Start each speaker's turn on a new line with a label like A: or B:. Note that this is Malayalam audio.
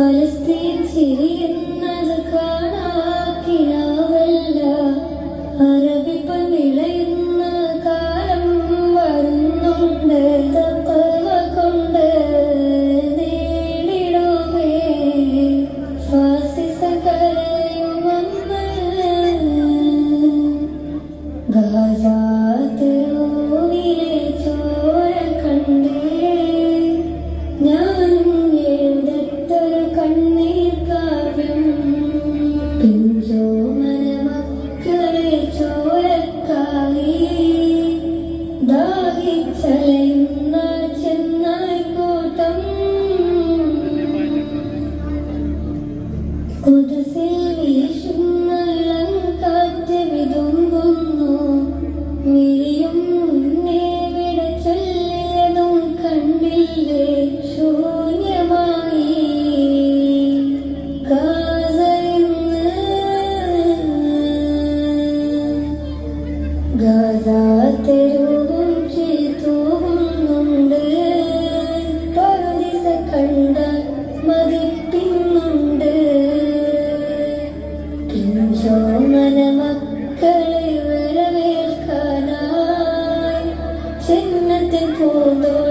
A: ഫലസ്തീൻ ചിരിയുന്നത് കാണാക്കിലാവല്ല. വിളയുന്ന കാലം വരുന്നുണ്ട്. ചലയുന്ന ചെന്നായി കൂട്ടം കൊതുസിൽ വീശുന്ന കാറ്റ് വിതുമ്പുന്നു മിരിയും മുന്നേ വിട ചൊല്ലിയതും കണ്ടില്ലേ ശൂന്യമായി. ഗാസ തെരു 孤独。